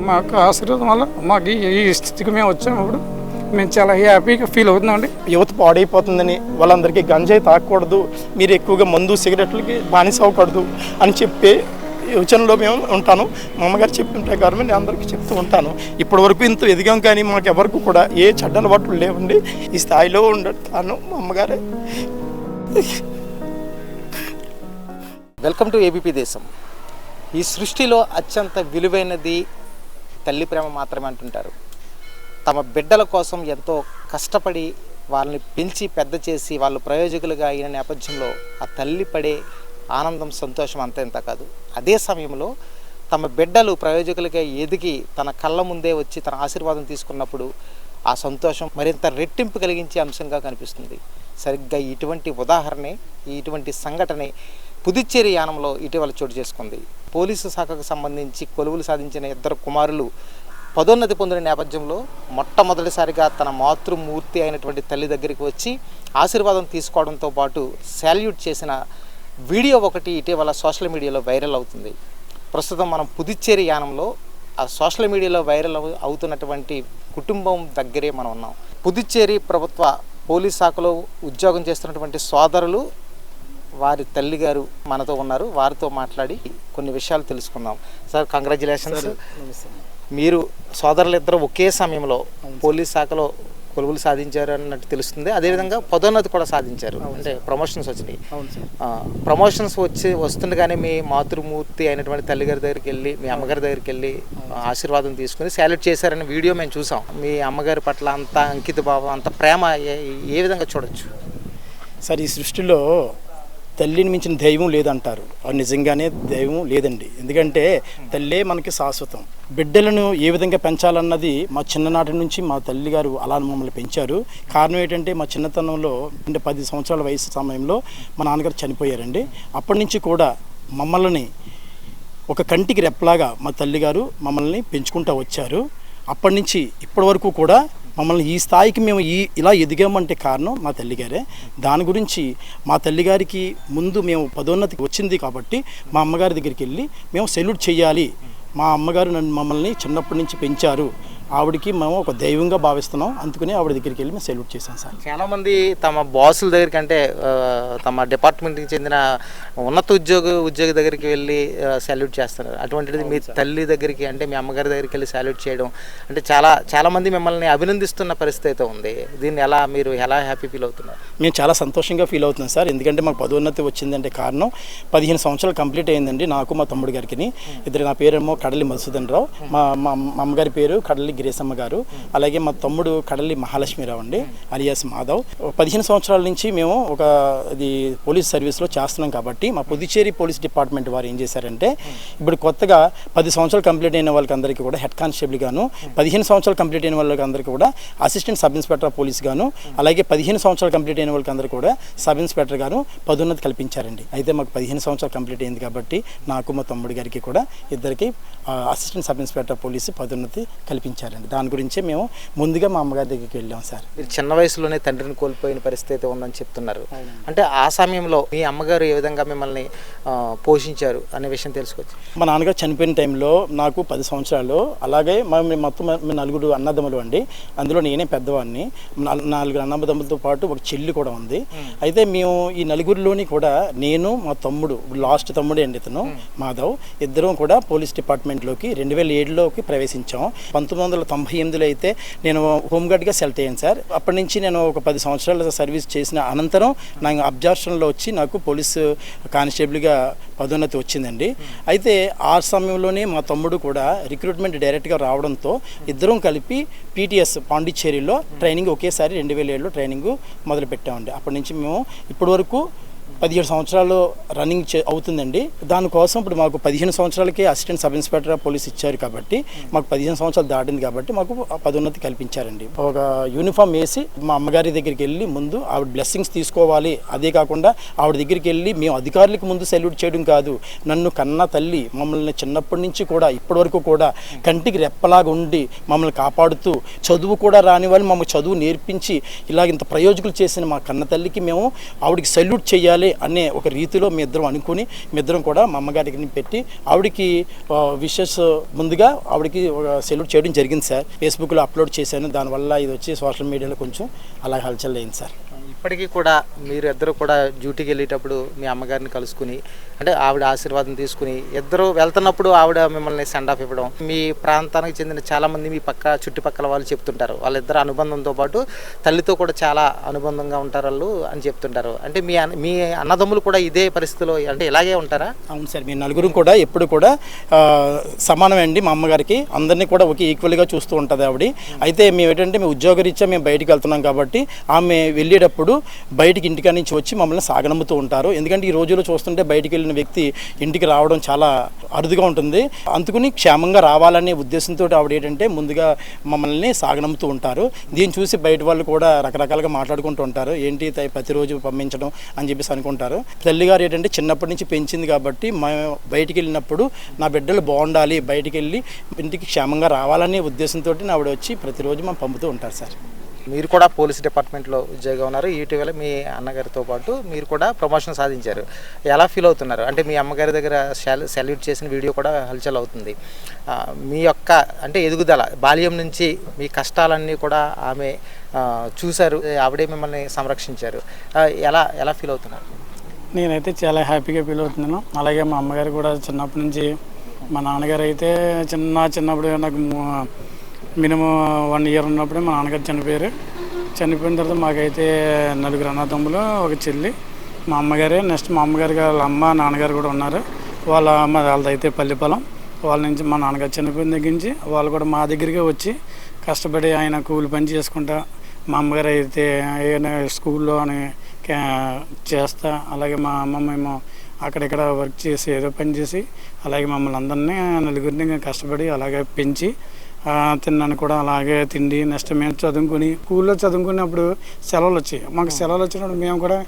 అమ్మ యొక్క ఆశీర్వాదం వల్ల మాకు ఈ- స్థితికి మేము వచ్చాము ఇప్పుడు. మేము చాలా హ్యాపీగా ఫీల్ అవుతున్నామండి. యువత పాడైపోతుందని వాళ్ళందరికీ గంజాయి తాగకూడదు మీరు ఎక్కువగా మందు సిగరెట్లకి బానిస అవ్వకూడదు అని చెప్పే యోచనలో మేము ఉంటాను. మా అమ్మగారు చెప్పిన ప్రకారం నేను అందరికీ చెప్తూ ఉంటాను. ఇప్పటి వరకు ఇంత ఎదిగాం కానీ మాకు ఎవరికి కూడా ఏ చెడ్డ అలవాట్లు లేవండి. ఈ స్థాయిలో ఉండటాను మా అమ్మగారే. వెల్కమ్ టు ఏబీపీ దేశం ఈ సృష్టిలో అత్యంత విలువైనది తల్లి ప్రేమ మాత్రమే అంటుంటారు. తమ బిడ్డల కోసం ఎంతో కష్టపడి వాళ్ళని పెంచి పెద్ద చేసి వాళ్ళు ప్రయోజకులుగా అయిన నేపథ్యంలో ఆ తల్లి పడే ఆనందం సంతోషం అంత ఇంత కాదు. అదే సమయంలో తమ బిడ్డలు ప్రయోజకులుగా ఎదిగి తన కళ్ళ ముందే వచ్చి తన ఆశీర్వాదం తీసుకున్నప్పుడు ఆ సంతోషం మరింత రెట్టింపు కలిగించే అంశంగా కనిపిస్తుంది. సరిగ్గా ఇటువంటి ఉదాహరణే ఇటువంటి సంఘటనే పుదుచ్చేరి యానంలో ఇటీవల చోటు చేసుకుంది. పోలీసు శాఖకు సంబంధించి కొలువులు సాధించిన ఇద్దరు కుమారులు పదోన్నతి పొందిన నేపథ్యంలో మొట్టమొదటిసారిగా తన మాతృమూర్తి అయినటువంటి తల్లి దగ్గరికి వచ్చి ఆశీర్వాదం తీసుకోవడంతో పాటు శాల్యూట్ చేసిన వీడియో ఒకటి ఇటీవల సోషల్ మీడియాలో వైరల్ అవుతుంది. ప్రస్తుతం మనం పుదుచ్చేరి యానంలో ఆ సోషల్ మీడియాలో వైరల్ అవు- అవుతున్నటువంటి కుటుంబం దగ్గరే మనం ఉన్నాం. పుదుచ్చేరి ప్రభుత్వ పోలీస్ శాఖలో ఉద్యోగం చేస్తున్నటువంటి సోదరులు వారి తల్లి గారు మనతో ఉన్నారు. వారితో మాట్లాడి కొన్ని విషయాలు తెలుసుకుందాం. సార్ కంగ్రాచులేషన్స్ మీరు సోదరులు ఇద్దరు ఒకే సమయంలో పోలీస్ శాఖలో కొలువులు సాధించారు అన్నట్టు తెలుస్తుంది. అదేవిధంగా పదోన్నతి కూడా సాధించారు. అంటే ప్రమోషన్స్ వచ్చినాయి. ప్రమోషన్స్ వచ్చి వస్తుండగానే మీ మాతృమూర్తి అయినటువంటి తల్లిగారి దగ్గరికి వెళ్ళి మీ అమ్మగారి దగ్గరికి వెళ్ళి ఆశీర్వాదం తీసుకుని సాల్యూట్ చేశారని వీడియో మేము చూసాం. మీ అమ్మగారి పట్ల అంత అంకిత భావం అంత ప్రేమ ఏ- ఏ విధంగా చూడొచ్చు? సార్ ఈ సృష్టిలో తల్లిని మించిన దైవం లేదంటారు. అది నిజంగానే దైవం లేదండి. ఎందుకంటే తల్లే మనకి శాశ్వతం. బిడ్డలను ఏ విధంగా పెంచాలన్నది మా చిన్ననాటి నుంచి మా తల్లి గారు అలా మమ్మల్ని పెంచారు. కారణం ఏంటంటే మా చిన్నతనంలో అంటే పది సంవత్సరాల వయసు సమయంలో మా నాన్నగారు చనిపోయారండి. అప్పటి నుంచి కూడా మమ్మల్ని ఒక కంటికి రెప్పలాగా మా తల్లిగారు మమ్మల్ని పెంచుకుంటూ వచ్చారు. అప్పటి నుంచి ఇప్పటి వరకు కూడా మమ్మల్ని ఈ స్థాయికి మేము ఈ ఇలా ఎదిగామంటే కారణం మా తల్లిగారే. దాని గురించి మా తల్లిగారికి ముందు మేము పదోన్నతికి వచ్చింది కాబట్టి మా అమ్మగారి దగ్గరికి వెళ్ళి మేము సెల్యూట్ చేయాలి. మా అమ్మగారు నన్ను మమ్మల్ని చిన్నప్పటి నుంచి పెంచారు. ఆవిడకి మేము ఒక దైవంగా భావిస్తున్నాం. అందుకని ఆవిడ దగ్గరికి వెళ్ళి మేము సెల్యూట్ చేశాం సార్. చాలా మంది తమ బాసుల దగ్గరికి అంటే తమ డిపార్ట్మెంట్కి చెందిన ఉన్నత ఉద్యోగ ఉద్యోగి దగ్గరికి వెళ్ళి సాల్యూట్ చేస్తున్నారు. అటువంటిది మీ తల్లి దగ్గరికి అంటే మీ అమ్మగారి దగ్గరికి వెళ్ళి సాల్యూట్ చేయడం అంటే చాలా చాలా మంది మిమ్మల్ని అభినందిస్తున్న పరిస్థితి అయితే ఉంది. దీన్ని ఎలా మీరు ఎలా హ్యాపీ ఫీల్ అవుతున్నారు? మేము చాలా సంతోషంగా ఫీల్ అవుతున్నాం సార్. ఎందుకంటే మాకు పదోన్నతి వచ్చిందంటే కారణం పదిహేను సంవత్సరాలు కంప్లీట్ అయిందండి. నాకు మా తమ్ముడు గారికి ఇద్దరు నా పేరేమో కడలి మధుసూదన్ రావు. మా మా అమ్మగారి పేరు కడలి గిరీశమ్మ గారు అలాగే మా తమ్ముడు కడలి మహాలక్ష్మిరావు అండి అలియాస్ మాధవ్. పదిహేను సంవత్సరాల నుంచి మేము ఒక ఇది పోలీస్ సర్వీస్లో చేస్తున్నాం కాబట్టి మా పుదుచ్చేరి పోలీస్ డిపార్ట్మెంట్ వారు ఏం చేశారంటే ఇప్పుడు కొత్తగా పది సంవత్సరాలు కంప్లీట్ అయిన వాళ్ళకి అందరికీ కూడా హెడ్ కానిస్టేబుల్ గాను పదిహేను సంవత్సరాలు కంప్లీట్ అయిన వాళ్ళకి అందరికీ కూడా అసిస్టెంట్ సబ్ ఇన్స్పెక్టర్ పోలీస్ గాను అలాగే పదిహేను సంవత్సరాలు కంప్లీట్ అయిన వాళ్ళకందరూ కూడా సబ్ ఇన్స్పెక్టర్ గాను పదోన్నతి కల్పించారండి. అయితే మాకు పదిహేను సంవత్సరాలు కంప్లీట్ అయింది కాబట్టి నాకు మా తమ్ముడు గారికి కూడా ఇద్దరికి అసిస్టెంట్ సబ్ ఇన్స్పెక్టర్ పోలీసు పదోన్నతి కల్పించారు. కల్పించారండి దాని గురించే మేము ముందుగా మా అమ్మగారి దగ్గరికి వెళ్ళాం సార్. మీరు చిన్న వయసులోనే తండ్రిని కోల్పోయిన పరిస్థితి అయితే ఉందని చెప్తున్నారు. అంటే ఆ సమయంలో మీ అమ్మగారు ఏ విధంగా మిమ్మల్ని పోషించారు అనే విషయం తెలుసుకోవచ్చు. మా నాన్నగారు చనిపోయిన టైంలో నాకు పది సంవత్సరాలు. అలాగే మొత్తం నలుగురు అన్నదమ్ములు అండి. అందులో నేనే పెద్దవాడిని. నాల్- నాలుగు అన్నదమ్ములతో పాటు ఒక చెల్లి కూడా ఉంది. అయితే మేము ఈ నలుగురిలోని కూడా నేను మా తమ్ముడు లాస్ట్ తమ్ముడే అండి ఇతను మాధవ్. ఇద్దరం కూడా పోలీస్ డిపార్ట్మెంట్లోకి రెండు వేల ఏడులోకి ప్రవేశించాం. పంతొమ్మిది వందల తొంభై ఎనిమిదిలో అయితే నేను హోంగార్డ్గా సెలెక్ట్ అయ్యాను సార్. అప్పటి నుంచి నేను ఒక పది సంవత్సరాల సర్వీస్ చేసిన అనంతరం నాకు అబ్జర్షన్లో వచ్చి నాకు పోలీసు కానిస్టేబుల్గా పదోన్నతి వచ్చిందండి. అయితే ఆ సమయంలోనే మా తమ్ముడు కూడా రిక్రూట్మెంట్ డైరెక్ట్గా రావడంతో ఇద్దరం కలిపి పీటీఎస్ పాండిచ్చేరిలో ట్రైనింగ్ ఒకేసారి రెండు వేల ఏడులో ట్రైనింగ్ మొదలుపెట్టామండి. అప్పటి నుంచి మేము ఇప్పటి వరకు పదిహేడు సంవత్సరాలు రన్నింగ్ అవుతుందండి. దానికోసం ఇప్పుడు మాకు పదిహేను సంవత్సరాలకే అసిస్టెంట్ సబ్ ఇన్స్పెక్టర్ పోలీస్ ఇచ్చారు కాబట్టి మాకు పదిహేను సంవత్సరాలు దాటింది కాబట్టి మాకు పదోన్నతి కల్పించారండి. ఒక యూనిఫామ్ వేసి మా అమ్మగారి దగ్గరికి వెళ్ళి ముందు ఆవిడ బ్లెస్సింగ్స్ తీసుకోవాలి. అదే కాకుండా ఆవిడ దగ్గరికి వెళ్ళి మేము అధికారులకు ముందు సెల్యూట్ చేయడం కాదు. నన్ను కన్న తల్లి మమ్మల్ని చిన్నప్పటి నుంచి కూడా ఇప్పటి వరకు కూడా కంటికి రెప్పలాగా ఉండి మమ్మల్ని కాపాడుతూ చదువు కూడా రాని వాళ్ళు మమ్మల్ని చదువు నేర్పించి ఇలా ఇంత ప్రయోజకులు చేసిన మా కన్న తల్లికి మేము ఆవిడకి సెల్యూట్ చేయాలి. చేయాలి అనే ఒక రీతిలో మీ ఇద్దరం అనుకుని మీ ఇద్దరం కూడా మా అమ్మగారికి పెట్టి ఆవిడకి విషెస్ ముందుగా ఆవిడకి సెల్యూట్ చేయడం జరిగింది సార్. ఫేస్బుక్లో అప్లోడ్ చేశాను. దానివల్ల ఇది వచ్చి సోషల్ మీడియాలో కొంచెం అలా హల్చల్ అయింది సార్. ఇప్పటికీ కూడా మీరు ఇద్దరు కూడా డ్యూటీకి వెళ్ళేటప్పుడు మీ అమ్మగారిని కలుసుకుని అంటే ఆవిడ ఆశీర్వాదం తీసుకుని ఇద్దరు వెళ్తున్నప్పుడు ఆవిడ మిమ్మల్ని సెండ్ ఆఫ్ ఇవ్వడం. మీ ప్రాంతానికి చెందిన చాలామంది మీ పక్క చుట్టుపక్కల వాళ్ళు చెప్తుంటారు. వాళ్ళిద్దరు అనుబంధంతో పాటు తల్లితో కూడా చాలా అనుబంధంగా ఉంటారు వాళ్ళు అని చెప్తుంటారు. అంటే మీ మీ అన్నదమ్ములు కూడా ఇదే పరిస్థితిలో అంటే ఇలాగే ఉంటారా? అవును సార్ మీ నలుగురు కూడా ఎప్పుడు కూడా సమానమే అండి మా అమ్మగారికి. అందరినీ కూడా ఒకే ఈక్వల్గా చూస్తూ ఉంటుంది ఆవిడ. అయితే మేము ఏంటంటే మేము ఉద్యోగరీత్యా మేము బయటికి వెళ్తున్నాం కాబట్టి ఆమె వెళ్ళేటప్పుడు బయటికి ఇంటికాడ నుంచి వచ్చి మమ్మల్ని సాగనమ్ముతూ ఉంటారు. ఎందుకంటే ఈ రోజుల్లో చూస్తుంటే బయటికి వెళ్ళిన వ్యక్తి ఇంటికి రావడం చాలా అరుదుగా ఉంటుంది. అందుకుని క్షేమంగా రావాలనే ఉద్దేశంతో ఆవిడ ఏంటంటే ముందుగా మమ్మల్ని సాగనమ్ముతూ ఉంటారు. దీన్ని చూసి బయట వాళ్ళు కూడా రకరకాలుగా మాట్లాడుకుంటూ ఉంటారు. ఏంటి త- ప్రతిరోజు పంపించడం అని చెప్పేసి అనుకుంటారు. తల్లిగారు ఏంటంటే చిన్నప్పటి నుంచి పెంచింది కాబట్టి మేము బయటికి వెళ్ళినప్పుడు నా బిడ్డలు బాగుండాలి బయటికి వెళ్ళి ఇంటికి క్షేమంగా రావాలనే ఉద్దేశంతో ఆవిడ వచ్చి ప్రతిరోజు మనం పంపుతూ ఉంటారు సార్. మీరు కూడా పోలీస్ డిపార్ట్మెంట్లో ఉద్యోగం ఉన్నారు. ఇటీవల మీ అన్నగారితో పాటు మీరు కూడా ప్రమోషన్ సాధించారు. ఎలా ఫీల్ అవుతున్నారు? అంటే మీ అమ్మగారి దగ్గర సెల్ సెల్యూట్ చేసిన వీడియో కూడా హల్చల్ అవుతుంది. మీ యొక్క అంటే ఎదుగుదల బాల్యం నుంచి మీ కష్టాలన్నీ కూడా ఆమె చూశారు. ఆవిడే మిమ్మల్ని సంరక్షించారు. ఎలా ఎలా ఫీల్ అవుతున్నారు? నేనైతే చాలా హ్యాపీగా ఫీల్ అవుతున్నాను. అలాగే మా అమ్మగారు కూడా చిన్నప్పటి నుంచి మా నాన్నగారు అయితే చిన్న చిన్నప్పుడు నాకు మినిమం వన్ ఇయర్ ఉన్నప్పుడే మా నాన్నగారు చనిపోయారు. చనిపోయిన తర్వాత మాకైతే నలుగురు అన్నదమ్ములు ఒక చెల్లి మా అమ్మగారే. నెక్స్ట్ మా అమ్మగారు వాళ్ళ అమ్మ నాన్నగారు కూడా ఉన్నారు. వాళ్ళ అమ్మ వాళ్ళదైతే పల్లిపొలం. వాళ్ళ నుంచి మా నాన్నగారు చనిపోయిన దగ్గర నుంచి వాళ్ళు కూడా మా దగ్గరికి వచ్చి కష్టపడి ఆయన కూలి పని చేసుకుంటా మా అమ్మగారు అయితే ఏదైనా స్కూల్లో అని చేస్తా అలాగే మా అమ్మమ్మ ఏమో అక్కడిక్కడ వర్క్ చేసి ఏదో పని చేసి అలాగే మమ్మల్ని అందరినీ నలుగురిని కష్టపడి అలాగే పెంచి తిన్నాను కూడా. అలాగే తిండి నెక్స్ట్ మేము చదువుకుని స్కూల్లో చదువుకున్నప్పుడు సెలవులు వచ్చాయి. మాకు సెలవులు వచ్చినప్పుడు మేము కూడా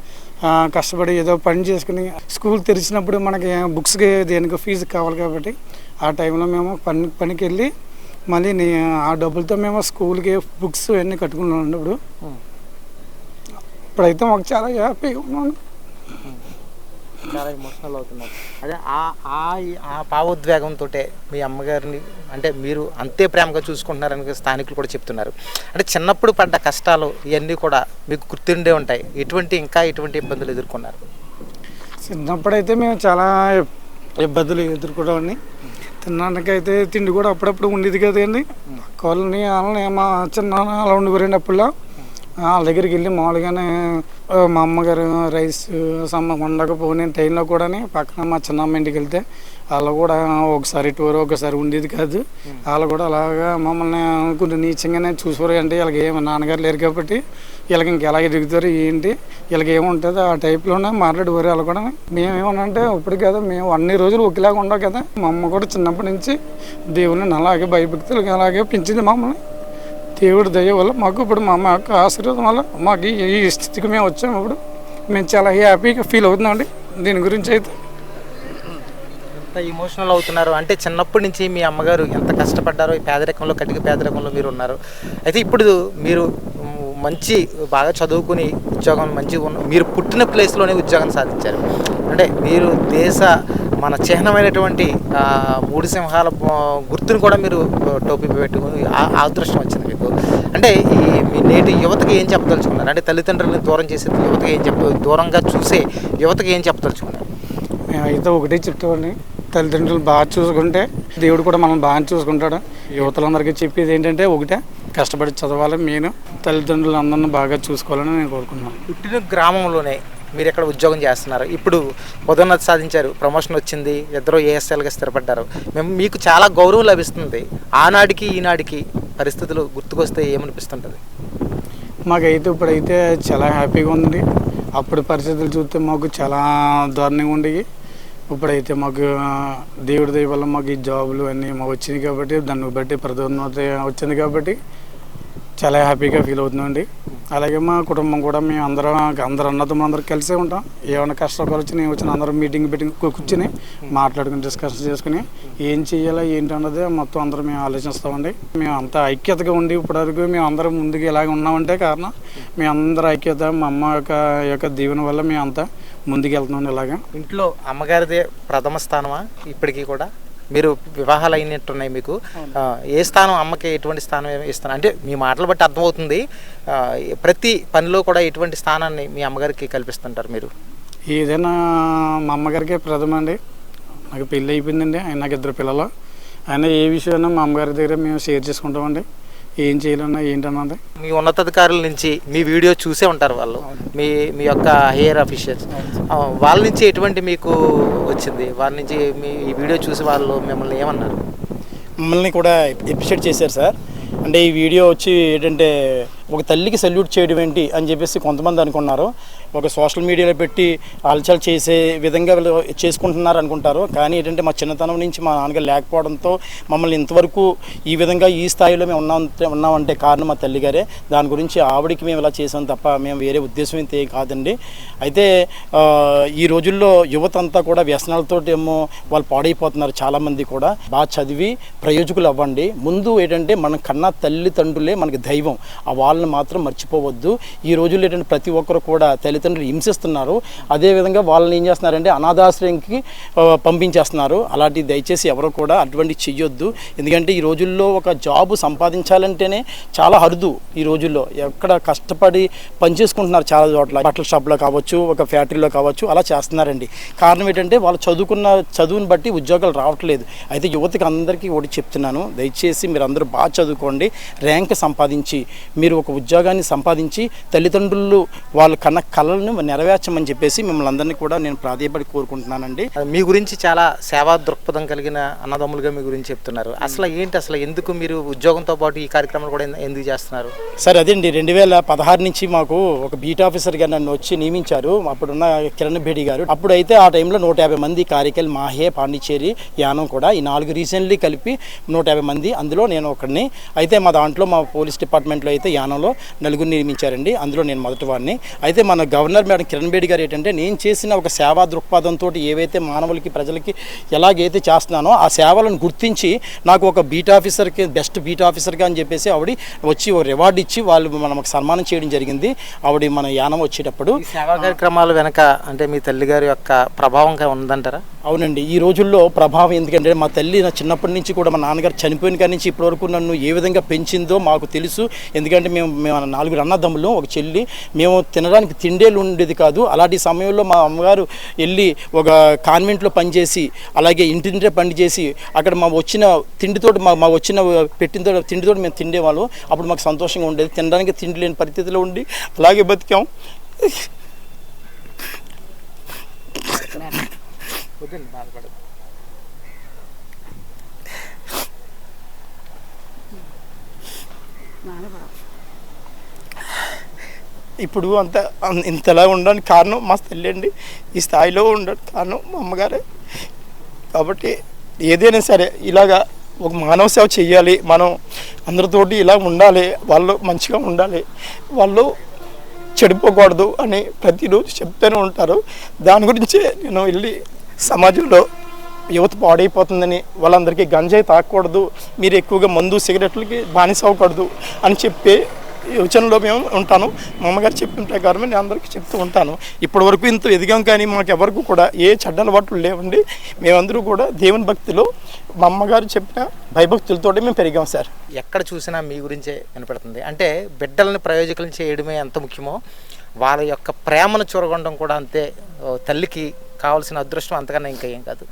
కష్టపడి ఏదో పని చేసుకుని స్కూల్ తెరిచినప్పుడు మనకి బుక్స్కి దేనికి ఫీజు కావాలి కాబట్టి ఆ టైంలో మేము పని పనికి వెళ్ళి మళ్ళీ నీ ఆ డబ్బులతో మేము స్కూల్కి బుక్స్ అన్నీ కట్టుకున్నాం ఇప్పుడు ఇప్పుడైతే మాకు చాలా హ్యాపీగా ఉన్నాను చాలా ఎమోషనల్ అవుతున్నారు అదే ఆ ఆ భావోద్వేగంతో మీ అమ్మగారిని అంటే మీరు అంతే ప్రేమగా చూసుకుంటున్నారని స్థానికులు కూడా చెప్తున్నారు. అంటే చిన్నప్పుడు పడ్డ కష్టాలు ఇవన్నీ కూడా మీకు గుర్తుండే ఉంటాయి. ఎటువంటి ఇంకా ఎటువంటి ఇబ్బందులు ఎదుర్కొన్నారు? చిన్నప్పుడైతే మేము చాలా ఇబ్బందులు ఎదుర్కోవడాన్ని తినడానికైతే తిండి కూడా అప్పుడప్పుడు ఉండేది కదండి. కాలనీ వాళ్ళని మా చిన్న అలా ఉండిపోయారండి అప్పుడులో వాళ్ళ దగ్గరికి వెళ్ళి మామూలుగానే మా అమ్మగారు రైస్ సమ్మ ఉండకపోయిన టైంలో కూడా పక్కన మా చిన్నమ్మ ఇంటికి వెళ్తే వాళ్ళు కూడా ఒకసారి టూర్ ఒకసారి ఉండేది కాదు. వాళ్ళు కూడా అలాగా మమ్మల్ని కొంచెం నీచంగానే చూసుకోరు అంటే వీళ్ళకి ఏమి నాన్నగారు లేరు కాబట్టి వీళ్ళకి ఇంక ఎలా ఎదుగుతారు ఏంటి వీళ్ళకి ఏముంటుందో ఆ టైప్లోనే మాట్లాడేవారు వాళ్ళు కూడా మేమేమనంటే ఇప్పుడు కదా మేము అన్ని రోజులు ఒకేలాగా ఉండవు కదా. మా అమ్మ కూడా చిన్నప్పటి నుంచి దేవుని అలాగే భయభక్తులు అలాగే పెంచింది మమ్మల్ని. దేవుడి దయ వల్ల మాకు ఇప్పుడు మా అమ్మ యొక్క ఆశీర్వాదం వల్ల మాకు ఈ- స్థితికి మేము వచ్చాము ఇప్పుడు. మేము చాలా హ్యాపీగా ఫీల్ అవుతున్నామండి దీని గురించి అయితే. ఎంత ఎమోషనల్ అవుతున్నారు? అంటే చిన్నప్పటి నుంచి మీ అమ్మగారు ఎంత కష్టపడ్డారో ఈ పేదరికంలో కటిక పేదరికంలో మీరు ఉన్నారు. అయితే ఇప్పుడు మీరు మంచి బాగా చదువుకుని ఉద్యోగం మంచి మీరు పుట్టిన ప్లేస్లోనే ఉద్యోగం సాధించారు. అంటే మీరు దేశ మన చిహ్నమైనటువంటి మూడు సింహాల గుర్తును కూడా మీరు టోపీ పెట్టుకుని అదృష్టం వచ్చింది మీకు. అంటే ఈ మీ నేటి యువతకి ఏం చెప్పదలుచుకున్నారు? అంటే తల్లిదండ్రులను దూరం చేసే యువతకి ఏం చెప్ప దూరంగా చూసే యువతకి ఏం చెప్పదలుచుకున్నారు? మేమైతే ఒకటే చెప్తామండి తల్లిదండ్రులు బాగా చూసుకుంటే దేవుడు కూడా మనం బాగా చూసుకుంటాడు. యువతలందరికీ చెప్పేది ఏంటంటే ఒకటే కష్టపడి చదవాలి నేను తల్లిదండ్రులు అందరిని బాగా చూసుకోవాలని నేను కోరుకుంటున్నాను. పుట్టిన గ్రామంలోనే మీరు ఎక్కడ ఉద్యోగం చేస్తున్నారు? ఇప్పుడు పదోన్నతి సాధించారు ప్రమోషన్ వచ్చింది ఇద్దరు ఏఎస్ఎల్గా స్థిరపడ్డారు. మేము మీకు చాలా గౌరవం లభిస్తుంది. ఆనాడికి ఈనాడికి పరిస్థితులు గుర్తుకొస్తే ఏమనిపిస్తుంటుంది? మాకైతే ఇప్పుడైతే చాలా హ్యాపీగా ఉంది. అప్పుడు పరిస్థితులు చూస్తే మాకు చాలా దారుణంగా ఉండేవి. ఇప్పుడైతే మాకు దేవుడి దయ వల్ల మాకు ఈ జాబులు అన్నీ మాకు వచ్చింది కాబట్టి దాన్ని బట్టి ప్రదోన్నతి వచ్చింది కాబట్టి చాలా హ్యాపీగా ఫీల్ అవుతుందండి అలాగే మా కుటుంబం కూడా మేము అందరం అందరు అన్నదమ్ములు అందరూ కలిసే ఉంటాం. ఏమైనా కష్టాలు నేను వచ్చిన అందరం మీటింగ్ పెట్టి కూర్చుని మాట్లాడుకుని డిస్కషన్ చేసుకుని ఏం చేయాలా ఏంటి అన్నది మొత్తం అందరం మేము ఆలోచిస్తామండి. మేము అంత ఐక్యతగా ఉండి ఇప్పటివరకు మేము అందరం ముందుకు ఇలాగ ఉన్నామంటే కారణం మేము అందరూ ఐక్యత మా అమ్మ యొక్క యొక్క దీవెన వల్ల మేము అంతా ముందుకు వెళ్తున్నాం ఇలాగా. ఇంట్లో అమ్మగారిదే ప్రథమ స్థానమా ఇప్పటికీ కూడా? మీరు వివాహాలు అయినట్టున్నాయి మీకు ఏ స్థానం అమ్మకి ఎటువంటి స్థానం ఇస్తాను? అంటే మీ మాటలు బట్టి అర్థమవుతుంది. ప్రతి పనిలో కూడా ఎటువంటి స్థానాన్ని మీ అమ్మగారికి కల్పిస్తుంటారు మీరు? ఏదైనా మా అమ్మగారికి ప్రథమ అండి నాకు పెళ్ళి అయిపోయిందండి. ఆయన నాకు ఇద్దరు పిల్లలు. ఆయన ఏ విషయమైనా మా అమ్మగారి దగ్గర మేము షేర్ చేసుకుంటామండి. ఏం చేయాలన్నా ఏంటన్నది. మీ ఉన్నతాధికారుల నుంచి మీ వీడియో చూసే ఉంటారు వాళ్ళు. మీ మీ యొక్క హెయిర్ అఫీషియల్స్. వాళ్ళ నుంచి ఎటువంటి మీకు వచ్చింది. వాళ్ళ నుంచి మీ ఈ వీడియో చూసి వాళ్ళు మిమ్మల్ని ఏమన్నారు? మమ్మల్ని కూడా ఎప్రిషియేట్ చేశారు సార్. అంటే ఈ వీడియో వచ్చి ఏంటంటే ఒక తల్లికి సెల్యూట్ చేయడం ఏంటి అని చెప్పేసి కొంతమంది అనుకున్నారు. ఒక సోషల్ మీడియాలో పెట్టి అలచల్ చేసే విధంగా వీళ్ళు చేసుకుంటున్నారు అనుకుంటారు. కానీ ఏంటంటే మా చిన్నతనం నుంచి మా నాన్నగారు లేకపోవడంతో మమ్మల్ని ఇంతవరకు ఈ విధంగా ఈ స్థాయిలో మేము ఉన్నాం ఉన్నామంటే కారణం మా తల్లిగారే. దాని గురించి ఆవిడికి మేము ఇలా చేసాం తప్ప మేము వేరే ఉద్దేశం అయితే కాదండి. అయితే ఈ రోజుల్లో యువత అంతా కూడా వ్యసనాలతో ఏమో వాళ్ళు పాడైపోతున్నారు చాలామంది కూడా. బాగా చదివి ప్రయోజకులు అవ్వండి. ముందు ఏంటంటే మన కన్నా తల్లిదండ్రులే మనకి దైవం. ఆ వాళ్ళని మాత్రం మర్చిపోవద్దు. ఈ రోజుల్లో ఏంటంటే ప్రతి ఒక్కరు కూడా తల్లి తల్లిదండ్రులు హింసిస్తున్నారు. అదేవిధంగా వాళ్ళని ఏం చేస్తున్నారంటే అనాథాశ్రయంకి పంపించేస్తున్నారు. అలాంటి దయచేసి ఎవరు కూడా అటువంటి చెయ్యొద్దు. ఎందుకంటే ఈ రోజుల్లో ఒక జాబ్ సంపాదించాలంటేనే చాలా అరుదు ఈ రోజుల్లో. ఎక్కడ కష్టపడి పనిచేసుకుంటున్నారు చాలా చోట్ల. బట్టల షాప్లో కావచ్చు ఒక ఫ్యాక్టరీలో కావచ్చు అలా చేస్తున్నారండి. కారణం ఏంటంటే వాళ్ళు చదువుకున్న చదువుని బట్టి ఉద్యోగాలు రావట్లేదు. అయితే యువతకి అందరికీ ఒకటి చెప్తున్నాను. దయచేసి మీరు అందరూ బాగా చదువుకోండి. ర్యాంక్ సంపాదించి మీరు ఒక ఉద్యోగాన్ని సంపాదించి తల్లిదండ్రులు వాళ్ళ కన్న కళలను నెరవేర్చమని చెప్పేసి మిమ్మల్ని అందరినీ కూడా నేను ప్రాధాయపడి కోరుకుంటున్నానండి. మీ గురించి చాలా సేవా దృక్పథం కలిగిన అన్నదమ్ములుగా మీ గురించి చెప్తున్నారు. అసలు ఏంటి అసలు ఎందుకు మీరు ఉద్యోగంతో పాటు ఈ కార్యక్రమాలు కూడా ఎందు- ఎందుకు చేస్తున్నారు? సార్ అదేండి. రెండు వేల పదహారు నుంచి మాకు ఒక బీట్ ఆఫీసర్గా నన్ను వచ్చి నియమించారు. అప్పుడున్న కిరణ్ బేడి గారు. అప్పుడైతే ఆ టైంలో నూట యాభై మంది కారికల్ మాహే పాండిచ్చేరి యానం కూడా ఈ నాలుగు రీసెంట్లీ కలిపి నూట యాభై మంది అందులో నేను ఒకడిని. అయితే మా దాంట్లో మా పోలీస్ డిపార్ట్మెంట్లో అయితే యానంలో నలుగురు నియమించారండి. అందులో నేను మొదటి వాడిని అయితే మన గవర్నర్ మేడం కిరణ్ బేడి గారు ఏంటంటే నేను చేసిన ఒక సేవా దృక్పథంతో ఏవైతే మానవులకి ప్రజలకి ఎలాగైతే చేస్తున్నానో ఆ సేవలను గుర్తించి నాకు ఒక బీట్ ఆఫీసర్కి బెస్ట్ బీట్ ఆఫీసర్గా అని చెప్పేసి ఆవిడ వచ్చి ఒక రివార్డు ఇచ్చి వాళ్ళు మనకు సన్మానం చేయడం జరిగింది. ఆవిడ మన యానం వచ్చేటప్పుడు సేవా కార్యక్రమాల వెనక అంటే మీ తల్లిగారి యొక్క ప్రభావంగా ఉందంటారా? అవునండి. ఈ రోజుల్లో ప్రభావం ఎందుకంటే మా తల్లి నా చిన్నప్పటి నుంచి కూడా మా నాన్నగారు చనిపోయిన కాడి నుంచి ఇప్పటివరకు నన్ను ఏ విధంగా పెంచిందో మాకు తెలుసు. ఎందుకంటే మేము మేము నలుగురు అన్నదమ్ములు ఒక చెల్లి. మేము తినడానికి తిండేలు ఉండేది కాదు. అలాంటి సమయంలో మా అమ్మగారు వెళ్ళి ఒక కాన్వెంట్లో పనిచేసి అలాగే ఇంటింటే పని చేసి అక్కడ మా వచ్చిన తిండితోటి మా మా వచ్చిన పెట్టినతో తిండితోటి మేము తిండేవాళ్ళం. అప్పుడు మాకు సంతోషంగా ఉండేది. తినడానికి తిండి లేని పరిస్థితిలో ఉండి అలాగే బతికాం. ఇప్పుడు అంత ఇంతలా ఉండడానికి కారణం మా తల్లి అండి. ఈ స్థాయిలో ఉండడానికి కారణం మా అమ్మగారే. కాబట్టి ఏదైనా సరే ఇలాగా ఒక మానవ సేవ చేయాలి మనం అందరితోటి ఇలా ఉండాలి వాళ్ళు మంచిగా ఉండాలి వాళ్ళు చెడిపోకూడదు అని ప్రతిరోజు చెప్తూనే ఉంటారు. దాని గురించే నేను వెళ్ళి సమాజంలో యువత పాడైపోతుందని వాళ్ళందరికీ గంజాయి తాగకూడదు మీరు ఎక్కువగా మందు సిగరెట్లకి బానిస అవ్వకూడదు అని చెప్పి యోచనలో మేము ఉంటాను. మా అమ్మగారు చెప్పిన ప్రకారమే నేను అందరికీ చెప్తూ ఉంటాను. ఇప్పటి వరకు ఇంత ఎదిగాం కానీ మాకు ఎవరికి కూడా ఏ చెడ్డ అలవాట్లు లేవండి. మేమందరూ కూడా దేవుని భక్తిలో మా అమ్మగారు చెప్పిన భయభక్తులతోటి మేము పెరిగాం సార్. ఎక్కడ చూసినా మీ గురించే వినపడుతుంది. అంటే బిడ్డలను ప్రయోజకులను చేయడమే ఎంత ముఖ్యమో వాళ్ళ యొక్క ప్రేమను చూరగొనడం కూడా అంతే. తల్లికి కావాల్సిన అదృష్టం అంతకన్నా ఇంకా ఏం కాదు.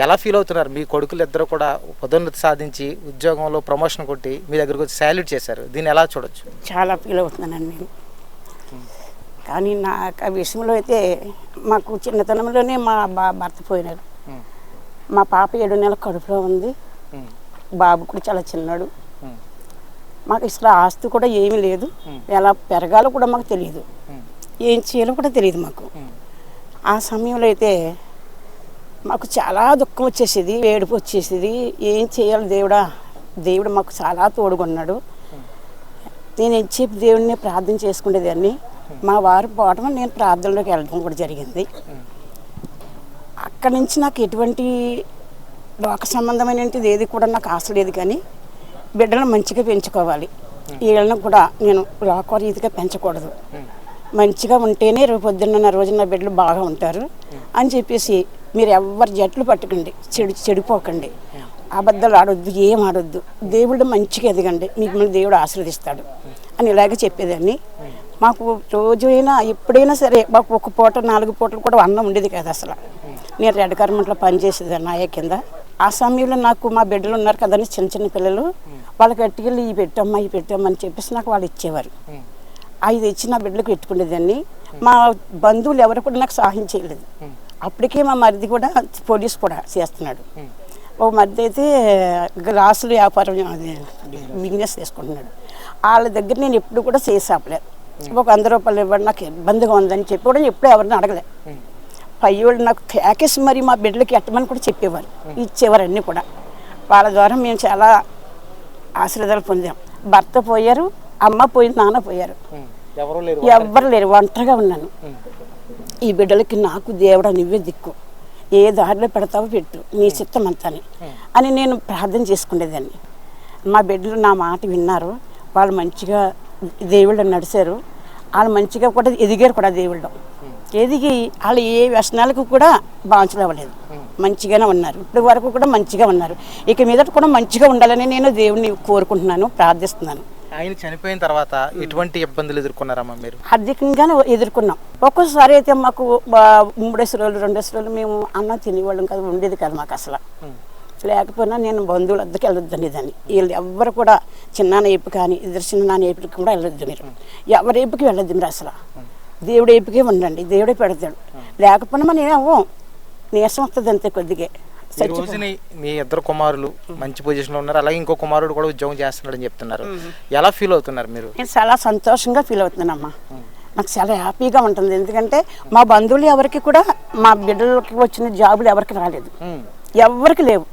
ఎలా ఫీల్ అవుతున్నారు? మీ కొడుకులు ఇద్దరు కూడా పదోన్నతి సాధించి ఉద్యోగంలో ప్రమోషన్ కొట్టి మీ దగ్గరకు వచ్చి శాల్యూట్ చేశారు. దీన్ని ఎలా చూడొచ్చు? చాలా ఫీల్ అవుతున్నానండి నేను. కానీ నాకు ఆ విషయంలో అయితే మాకు చిన్నతనంలోనే మా బా భర్త పోయినాడు మా పాప ఏడు నెలల కడుపులో ఉంది. బాబు కూడా చాలా చిన్నాడు. మాకు అసలు ఆస్తి కూడా ఏమీ లేదు. ఎలా పెరగాలో కూడా మాకు తెలియదు ఏం చేయాలో కూడా తెలియదు మాకు. ఆ సమయంలో అయితే మాకు చాలా దుఃఖం వచ్చేసేది ఏడుపు వచ్చేసేది. ఏం చేయాలి దేవుడా? దేవుడు మాకు చాలా తోడుగున్నాడు. నేను ఎంతసేపు దేవుడిని ప్రార్థన చేసుకునేదాన్ని. మా వారు పోవటం నేను ప్రార్థనలోకి వెళ్ళడం కూడా జరిగింది. అక్కడి నుంచి నాకు ఎటువంటి లోక సంబంధమైనది ఏది కూడా నాకు ఆశ లేదు కానీ బిడ్డలను మంచిగా పెంచుకోవాలి. వీళ్ళని కూడా నేను లోక రీతిగా పెంచకూడదు. మంచిగా ఉంటేనే రేపు పొద్దున్న రోజున నా బిడ్డలు బాగా ఉంటారు అని చెప్పేసి మీరు ఎవరు జట్లు పట్టుకండి చెడు చెడిపోకండి. అబద్ధాలు ఆడొద్దు ఏం ఆడొద్దు. దేవుడు మంచిగా ఎదగండి మీకు దేవుడు ఆశీర్వదిస్తాడు అని ఇలాగే చెప్పేదాన్ని. మాకు రోజు అయినా ఎప్పుడైనా సరే మాకు ఒక పూట నాలుగు పూటలు కూడా అన్నం ఉండేది కదా అసలు. నేను రెడ్ గవర్నమెంట్లో పనిచేసేదాన్ని నాయ కింద. ఆ సమయంలో నాకు మా బిడ్డలు ఉన్నారు కదండి చిన్న చిన్న పిల్లలు. వాళ్ళకి అట్టుకెళ్ళి ఈ పెట్టమ్మా ఈ పెట్టమ్మా అని చెప్పేసి నాకు వాళ్ళు ఇచ్చేవారు. ఐదు ఇచ్చి నా బిడ్డలకు పెట్టుకునేదాన్ని. మా బంధువులు ఎవరు కూడా నాకు సహాయం చేయలేదు. అప్పటికే మా మరిది కూడా పోలీస్ కూడా చేస్తున్నాడు. ఓ మరిది అయితే గ్లాసులు వ్యాపారం బిజినెస్ చేసుకుంటున్నాడు. వాళ్ళ దగ్గర నేను ఎప్పుడు కూడా చేసాపలేదు ఒక వంద రూపాయలు ఇవ్వండి నాకు ఇబ్బందిగా ఉందని చెప్పి కూడా ఎప్పుడు ఎవరిని అడగలే. పై వాళ్ళు నాకు ప్యాకేజ్ మరి మా బిడ్డలకి ఎట్టమని కూడా చెప్పేవారు. ఇచ్చేవారు అన్నీ కూడా. వాళ్ళ ద్వారా మేము చాలా ఆశీర్వాదాలు పొందాం. భర్త పోయారు అమ్మ పోయింది నాన్న పోయారు. ఎవరూ లేరు. ఒంటరిగా ఉన్నాను. ఈ బిడ్డలకి నాకు దేవుడా నువ్వే దిక్కు. ఏ దారిలో పెడతావో పెట్టు నీ చిత్తం అంతాని. అని నేను ప్రార్థన చేసుకునేదాన్ని. మా బిడ్డలు నా మాట విన్నారు. వాళ్ళు మంచిగా దేవుళ్ళు నడిచారు. వాళ్ళు మంచిగా కూడా ఎదిగారు కూడా దేవుళ్ళు. ఎదిగి వాళ్ళు ఏ వ్యసనాలకు కూడా బాంచలు అవ్వలేదు. మంచిగానే ఉన్నారు. ఇప్పటి వరకు కూడా మంచిగా ఉన్నారు. ఇక మీదట కూడా మంచిగా ఉండాలని నేను దేవుణ్ణి కోరుకుంటున్నాను ప్రార్థిస్తున్నాను. ఆయన చనిపోయిన తర్వాత ఎటువంటి ఇబ్బందులు ఎదుర్కొన్నారమ్మా మీరు? ఆర్థికంగానే ఎదుర్కొన్నాం. ఒక్కోసారి అయితే మాకు మూడేసి రోజులు రెండేసి రోజులు మేము అన్నం తినేవాళ్ళం కదా ఉండేది కదా మాకు అసలు. లేకపోయినా నేను బంధువుల వద్దకు వెళ్ళొద్దని దాన్ని. వీళ్ళు ఎవ్వరు కూడా చిన్న ఏపు కానీ ఇద్దరు చిన్న ఏపుకి కూడా వెళ్ళొద్దు మీరు. ఎవరి ఏపుకి వెళ్ళొద్దు మీరు అసలు. దేవుడు ఏపుకే ఉండండి దేవుడే పెడతాడు. లేకపోయినా మనం ఏమో నీరసం వస్తుంది అంతే కొద్దిగా. ఈ రోజుని మీ ఇద్దరు కుమారులు మంచి పొజిషన్లో ఉన్నారు. అలాగే ఇంకో కుమారుడు కూడా ఉద్యోగం చేస్తున్నాడని చెప్తున్నారు. ఎలా ఫీల్ అవుతున్నారు మీరు? నేను చాలా సంతోషంగా ఫీల్ అవుతున్నానమ్మా. నాకు చాలా హ్యాపీగా ఉంటుంది. ఎందుకంటే మా బంధువులు ఎవరికి కూడా మా బిడ్డలకి వచ్చిన జాబులు ఎవరికి రాలేదు. ఎవరికి లేవు.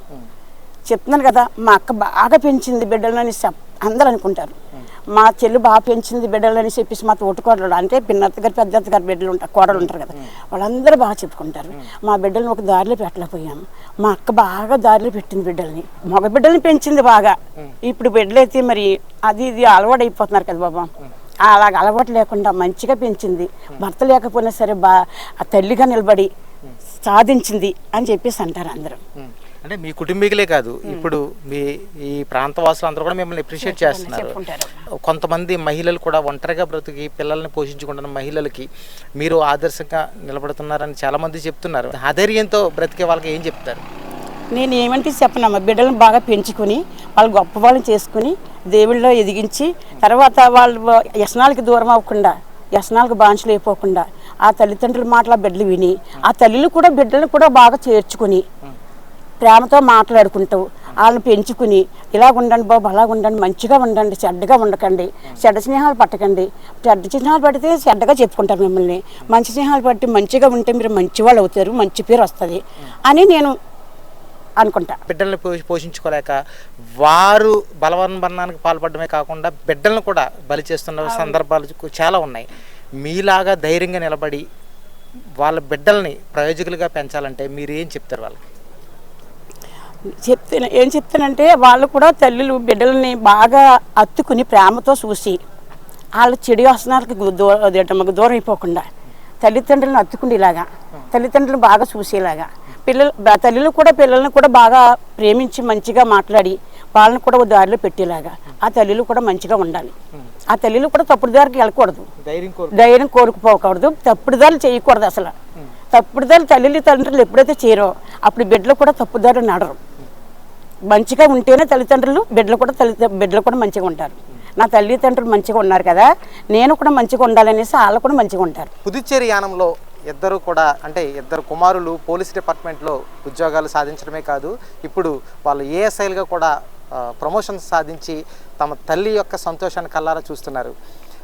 చెప్తున్నాను కదా మా అక్క బాగా పెంచింది బిడ్డలని చెప్- అందరూ అనుకుంటారు. మా చెల్లి బాగా పెంచింది బిడ్డలు అని చెప్పేసి మా తోటకోడలు. అంటే పిన్నత్త గారు పెద్ద గారు బిడ్డలు ఉంటారు కోడలు ఉంటారు కదా. వాళ్ళందరూ బాగా చెప్పుకుంటారు. మా బిడ్డలను ఒక దారిలో పెట్టలేకపోయాము. మా అక్క బాగా దారిలో పెట్టింది బిడ్డల్ని. మగ బిడ్డల్ని పెంచింది బాగా. ఇప్పుడు బిడ్డలైతే మరి అది ఇది అలవాటు అయిపోతున్నారు కదా బాబా. అలాగ అలవాటు లేకుండా మంచిగా పెంచింది. భర్త లేకపోయినా సరే బా తల్లిగా నిలబడి సాధించింది అని చెప్పేసి అంటారు అందరూ. అంటే మీ కుటుంబీకులే కాదు. ఇప్పుడు మీ ఈ ప్రాంత వాసులు అందరూ కూడా మిమ్మల్ని అప్రిషియేట్ చేస్తున్నారు. కొంతమంది మహిళలు కూడా ఒంటరిగా బ్రతికి పిల్లల్ని పోషించుకుంటున్న మహిళలకి మీరు ఆదర్శంగా నిలబడుతున్నారని చాలా మంది చెప్తున్నారు. ఆధైర్యంతో బ్రతికే వాళ్ళకి ఏం చెప్తారు? నేను ఏమంటే చెప్పనమ్మా బిడ్డలను బాగా పెంచుకుని వాళ్ళు గొప్ప వాళ్ళని చేసుకుని దేవుళ్ళలో ఎదిగించి తర్వాత వాళ్ళు వ్యసనాలకి దూరం అవ్వకుండా వ్యసనాలకు బాంచలు అయిపోకుండా ఆ తల్లిదండ్రుల మాటల బిడ్డలు విని ఆ తల్లులు కూడా బిడ్డలను కూడా బాగా చేర్చుకుని ప్రేమతో మాట్లాడుకుంటూ వాళ్ళని పెంచుకుని ఇలా ఉండండి బాబు అలా ఉండండి మంచిగా ఉండండి చెడ్డగా ఉండకండి చెడ్డ స్నేహాలు పట్టకండి. చెడ్డ స్నేహాలు పడితే చెడ్డగా చెప్పుకుంటారు మిమ్మల్ని. మంచి స్నేహాలు పట్టి మంచిగా ఉంటే మీరు మంచి వాళ్ళు అవుతారు మంచి పేరు వస్తుంది అని నేను అనుకుంటా. బిడ్డల్ని పోషి పోషించుకోలేక వారు బలవన్మరణానికి పాల్పడమే కాకుండా బిడ్డలను కూడా బలి చేస్తున్న సందర్భాలు చాలా ఉన్నాయి. మీలాగా ధైర్యంగా నిలబడి వాళ్ళ బిడ్డల్ని ప్రయోజకులుగా పెంచాలంటే మీరు ఏం చెప్తారు వాళ్ళకి? చెప్తే ఏం చెప్తానంటే వాళ్ళు కూడా తల్లులు బిడ్డలని బాగా అత్తుకుని ప్రేమతో చూసి వాళ్ళ చెడు వ్యసనాలకి గు- దూ- అదేంటి మాకు దూరం అయిపోకుండా తల్లిదండ్రులను అత్తుకుండేలాగా తల్లిదండ్రులు బాగా చూసేలాగా. పిల్లలు తల్లులు కూడా పిల్లల్ని కూడా బాగా ప్రేమించి మంచిగా మాట్లాడి వాళ్ళని కూడా ఓ దారిలో పెట్టేలాగా. ఆ తల్లులు కూడా మంచిగా ఉండాలి. ఆ తల్లులు కూడా తప్పుడు దారికి వెళ్ళకూడదు. ధైర్యం కోరు ధైర్యం కోరుకుపోకూడదు. తప్పుడుదారులు చేయకూడదు అసలు. తప్పుడుదారులు తల్లి తండ్రులు ఎప్పుడైతే చేరో అప్పుడు బిడ్డలు కూడా తప్పుదారులు నడరు. మంచిగా ఉంటేనే తల్లిదండ్రులు బిడ్డలు కూడా తల్లి బిడ్డలు కూడా మంచిగా ఉంటారు. నా తల్లిదండ్రులు మంచిగా ఉన్నారు కదా నేను కూడా మంచిగా ఉండాలనేసి వాళ్ళు కూడా మంచిగా ఉంటారు. పుదుచ్చేరి యానంలో ఇద్దరు కూడా అంటే ఇద్దరు కుమారులు పోలీస్ డిపార్ట్మెంట్లో ఉద్యోగాలు సాధించడమే కాదు ఇప్పుడు వాళ్ళు ఏఎస్ఐలుగా కూడా ప్రమోషన్స్ సాధించి తమ తల్లి యొక్క సంతోషాన్ని కల్లారా చూస్తున్నారు.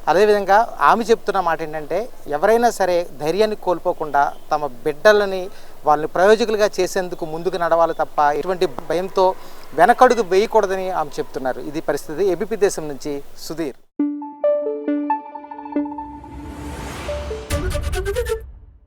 అదేవిధంగా ఆమె చెప్తున్న మాట ఏంటంటే ఎవరైనా సరే ధైర్యాన్ని కోల్పోకుండా తమ బిడ్డలని వాళ్ళని ప్రయోజకులుగా చేసేందుకు ముందుకు నడవాలి తప్ప ఎటువంటి భయంతో వెనకడుగు వేయకూడదని ఆమె చెప్తున్నారు. ఇది పరిస్థితి. ఏబీపీ దేశం నుంచి సుధీర్.